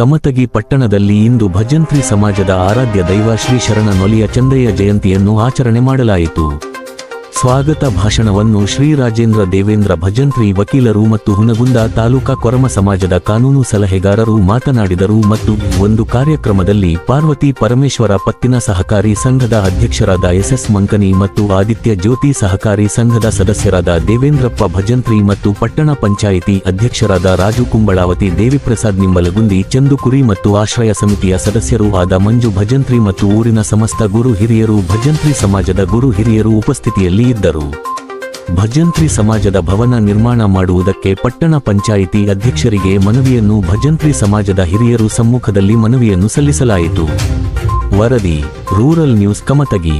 ಕಮತಗಿ ಪಟ್ಟಣದಲ್ಲಿ ಇಂದು ಭಜಂತ್ರಿ ಸಮಾಜದ ಆರಾಧ್ಯ ದೈವ ಶ್ರೀ ಶರಣ ನೊಲಿಯ ಚಂದಯ್ಯ ಜಯಂತಿಯನ್ನು ಆಚರಣೆ ಮಾಡಲಾಯಿತು. ಸ್ವಾಗತ ಭಾಷಣವನ್ನು ಶ್ರೀ ರಾಜೇಂದ್ರ ದೇವೇಂದ್ರ ಭಜಂತ್ರಿ ವಕೀಲರು ಮತ್ತು ಹುನಗುಂದ ತಾಲೂಕಾ ಕೊರಮ ಸಮಾಜದ ಕಾನೂನು ಸಲಹೆಗಾರರು ಮಾತನಾಡಿದರು ಮತ್ತು ಒಂದು ಕಾರ್ಯಕ್ರಮದಲ್ಲಿ ಪಾರ್ವತಿ ಪರಮೇಶ್ವರ ಪತ್ತಿನ ಸಹಕಾರಿ ಸಂಘದ ಅಧ್ಯಕ್ಷರಾದ ಎಸ್ಎಸ್ ಮಂಕನಿ ಮತ್ತು ಆದಿತ್ಯ ಜ್ಯೋತಿ ಸಹಕಾರಿ ಸಂಘದ ಸದಸ್ಯರಾದ ದೇವೇಂದ್ರಪ್ಪ ಭಜಂತ್ರಿ ಮತ್ತು ಪಟ್ಟಣ ಪಂಚಾಯಿತಿ ಅಧ್ಯಕ್ಷರಾದ ರಾಜು ಕುಂಬಳಾವತಿ, ದೇವಿಪ್ರಸಾದ್ ನಿಂಬಲಗುಂದಿ, ಚಂದುಕುರಿ ಮತ್ತು ಆಶ್ರಯ ಸಮಿತಿಯ ಸದಸ್ಯರು ಆದ ಮಂಜು ಭಜಂತ್ರಿ ಮತ್ತು ಊರಿನ ಸಮಸ್ತ ಗುರು ಹಿರಿಯರು ಭಜಂತ್ರಿ ಸಮಾಜದ ಗುರು ಹಿರಿಯರು ಉಪಸ್ಥಿತಿಯಲ್ಲಿ ಇದ್ದರು ಭಜಂತ್ರಿ ಸಮಾಜದ ಭವನ ನಿರ್ಮಾಣ ಮಾಡುವುದಕ್ಕೆ ಪಟ್ಟಣ ಪಂಚಾಯಿತಿ ಅಧ್ಯಕ್ಷರಿಗೆ ಮನವಿಯನ್ನು ಭಜಂತ್ರಿ ಸಮಾಜದ ಹಿರಿಯರು ಸಮ್ಮುಖದಲ್ಲಿ ಮನವಿಯನ್ನು ಸಲ್ಲಿಸಲಾಯಿತು. ವರದಿ, ರೂರಲ್ ನ್ಯೂಸ್, ಕಮತಗಿ.